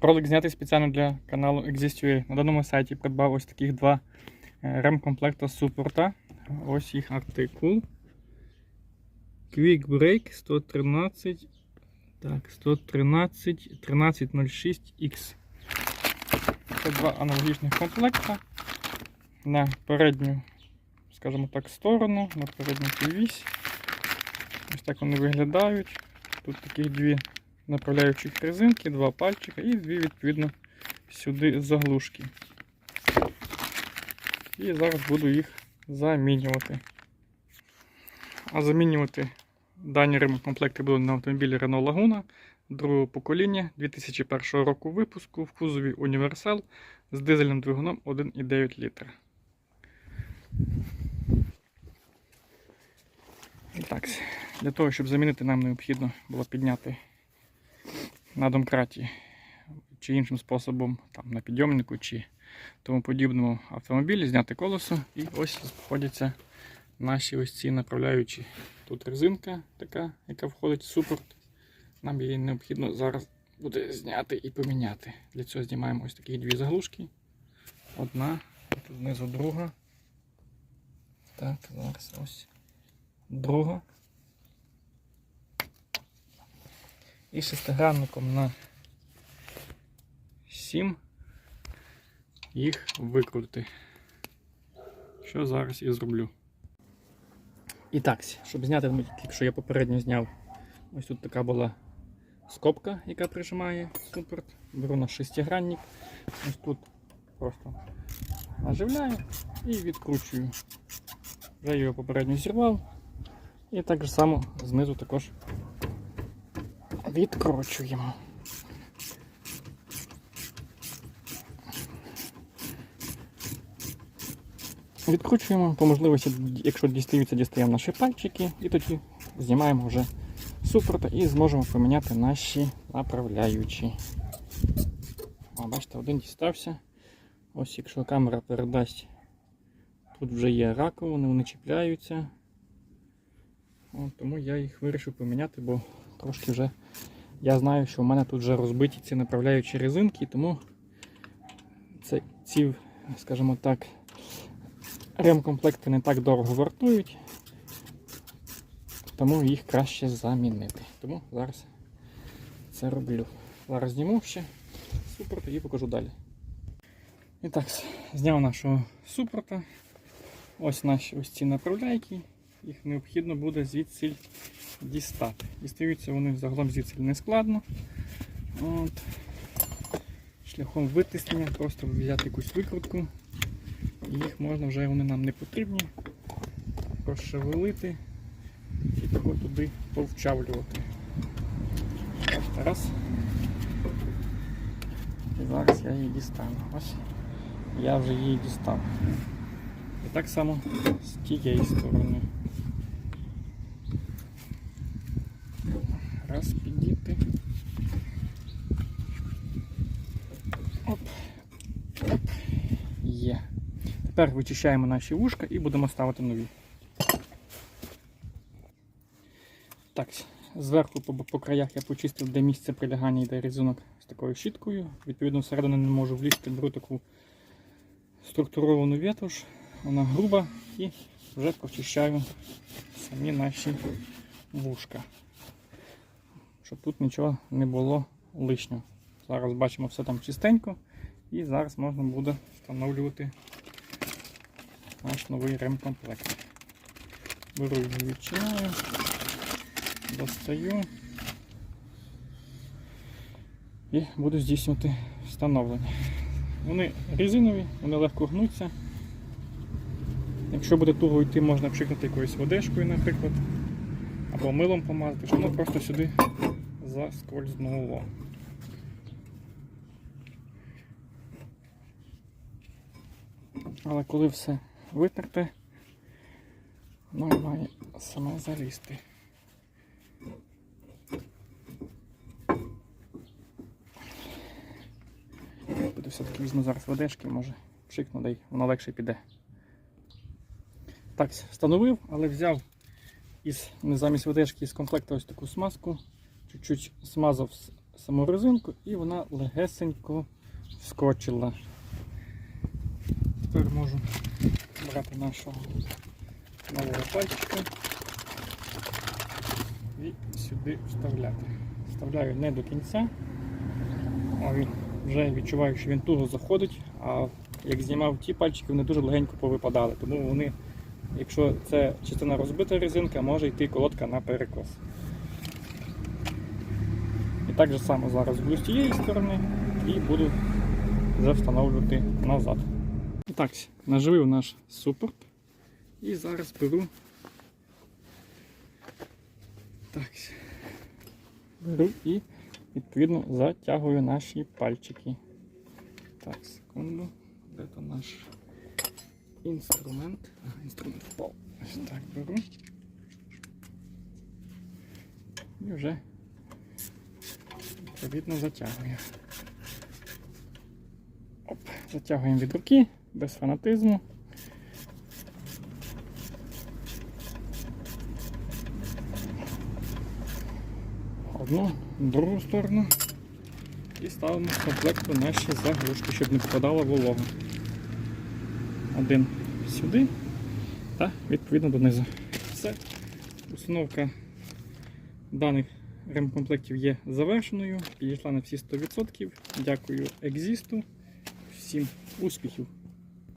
Ролик знятий спеціально для каналу Exist.ua. На даному сайті придбав ось таких два е, ремкомплекта супорта. Ось їх артикул. Quick Break 113. Так, 113 1306X. Це два аналогічних комплекта. На передню, скажімо так, сторону, на передню вісь. Ось так вони виглядають. Тут таких дві направляючих резинки, два пальчика і дві, відповідно, сюди заглушки. І зараз буду їх замінювати. А замінювати дані ремонт-комплекти буду на автомобілі Renault Laguna другого покоління 2001 року випуску в кузові Універсал з дизельним двигуном 1,9 літра. Так, для того, щоб замінити, нам необхідно було підняти на домкраті чи іншим способом, там, на підйомнику чи тому подібному автомобілі, зняти колесо і ось знаходяться наші ось ці направляючі. Тут резинка така, яка входить в супорт. Нам її необхідно зараз буде зняти і поміняти. Для цього знімаємо ось такі дві заглушки. Одна, тут знизу друга. Так, зараз ось друга. І шестигранником на 7 їх викрутити. Що зараз і зроблю. І так, щоб зняти, якщо я попередньо зняв, ось тут така була скобка, яка прижимає супорт. Беру на шестигранник. Ось тут просто наживляю і відкручую. Вже його попередньо зірвав. І так же само знизу також відкручуємо. Відкручуємо, по можливості, якщо дістаються, дістаємо наші пальчики і тоді знімаємо вже супрота і зможемо поміняти наші направляючі. О, бачите, один дістався. Ось якщо камера передасть, тут вже є раковини, вони чіпляються. От, тому я їх вирішив поміняти, бо трошки вже я знаю, що в мене тут вже розбиті ці направляючі резинки, тому це, ці, скажімо так, ремкомплекти не так дорого вартують, тому їх краще замінити. Тому зараз це роблю. Зараз зніму ще супрот і покажу далі. І так, зняв нашого супрота. Ось наші ось ці направляйки. Їх необхідно буде звідси дістати. Дістаються вони загалом звідси не складно. От. Шляхом витиснення, просто взяти якусь викрутку. Їх можна вже вони нам не потрібні. Розшевелити і того туди повчавлювати. Ось раз. І зараз я її дістану. Ось я вже її дістав. І так само з тієї сторони. Раз підійти. Оп. Оп. Є. Тепер вичищаємо наші вушка і будемо ставити нові. Так, зверху по, по краях я почистив, де місце прилягання йде різунок з такою щіткою. Відповідно, всередину не можу влізти, беру таку структуровану ветошь, вона груба і вже прочищаю самі наші вушка. Щоб тут нічого не було лишнього. Зараз бачимо все там чистенько і зараз можна буде встановлювати наш новий ремкомплект. Беру його відчиняю, достаю і буду здійснювати встановлення. Вони резинові, вони легко гнуться. Якщо буде туго йти, можна пшикнути якоюсь водичкою, наприклад, або милом помазати, щоб воно просто сюди заскользнуло. Але коли все витерте, воно має саме залізти. Буду все-таки візьму зараз водички, може пшикну, дай воно легше піде. Так, встановив, але взяв із замість водички з комплекту ось таку смазку. Чуть-чуть смазав саму резинку і вона легесенько вскочила. Тепер можу брати нашого нового пальчика і сюди вставляти. Вставляю не до кінця, а вже відчуваю, що він туго заходить, а як знімав ті пальчики, вони дуже легенько повипадали. Тому вони, якщо це частина розбита резинка, може йти колодка на перекос. І так же само зараз буду з цієї сторони і буду вже встановлювати назад. Так, наживив наш супорт. І зараз беру. Так. Беру і відповідно затягую наші пальчики. Так, секунду. Де то наш інструмент? Інструмент впав. Так беру. І вже відповідно затягую. Оп, затягуємо від руки, без фанатизму. Одну, другу сторону. І ставимо в комплекту наші заглушки, щоб не попадала волога. Один сюди та відповідно донизу. Все. Установка даних ремкомплектів є завершеною. Підійшла на всі 100%. Дякую Екзісту. Всім успіхів!